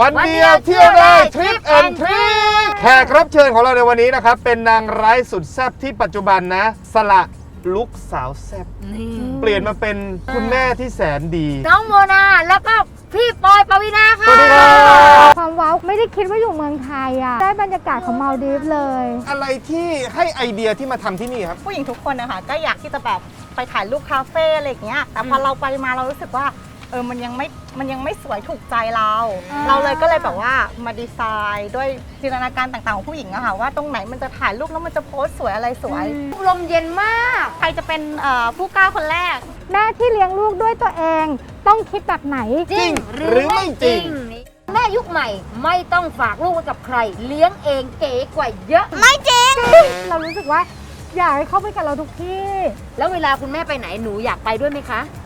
วันเดียวเที่ยวได้ทริปแอนทริคแขกรับเชิญของเราในวันนี้นะครับ เป็นนางร้ายสุดแซ่บที่ปัจจุบันนะ สละลุกสาวแซ่บนี่เปลี่ยนมาเป็นคุณแม่ที่แสนดี น้องโมนาแล้วก็พี่ปอยปวีนาสค่ะวัสดีครับ ความว้าวไม่ได้คิดว่าอยู่เมืองไทยอะ ได้บรรยากาศของมาลดีฟเลย อะไรที่ให้ไอเดียที่มาทำที่นี่ครับ ผู้หญิงทุกคนนะคะก็อยากที่จะแบบไปถ่ายรูปคาเฟ่อะไรอย่างเงี้ย แต่พอเราไปมาเรารู้สึกว่า เออมันยังไม่มันยังไม่สวยถูกใจเรา อ่า เราเลยก็เลยแบบว่ามาดีไซน์ด้วยจินตนาการต่างๆของผู้หญิงอะค่ะว่าตรงไหนมันจะถ่ายรูปแล้วมันจะโพสต์สวยอะไรสวย ลมเย็นมาก ใครจะเป็นเอ่อผู้กล้าคนแรก แม่ที่เลี้ยงลูกด้วยตัวเอง ต้องคิดแบบไหน จริงหรือไม่จริง แม่ยุคใหม่ไม่ต้องฝากลูกไว้กับใคร เลี้ยงเองเก๋กว่าเยอะเรารู้สึกว่าอยากให้เข้าไปกับเราทุกที่ แล้วเวลาคุณแม่ไปไหนหนูอยากไปด้วยไหมคะอยากไป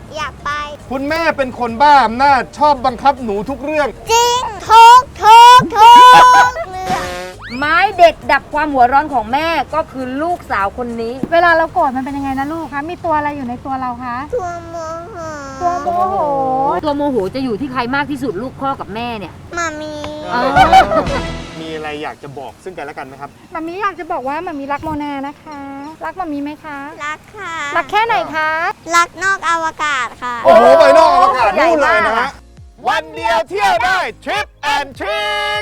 คุณแม่เป็นคนบ้าอำนาจชอบบังคับหนูทุกเรื่อง จริงทุกทุกทุกเรื่องไม้เด็ดดับความหัวร้อนของแม่ก็คือลูกสาวคนนี้ เวลาเราโกรธมันเป็นยังไงนะลูกคะ มีตัวอะไรอยู่ในตัวเราคะ ตัวโมโหตัวโมโห ตัวโมโหจะอยู่ที่ใครมากที่สุดลูกพ่อกับแม่เนี่ยมามีอ๋อมี อะไรอยากจะบอกซึ่งกันและกันไหมครับมามีอยากจะบอกว่ามามีรักโมนานะคะ รักมามีไหมคะ รักค่ะ รักแค่ไหนคะ รักนอกอวกาศค่ะ โอ้โหไปนอกอวกาศใหญ่นู่นเลยมากนะฮะวันเดียวเที่ยวได้ทริปแอนทริค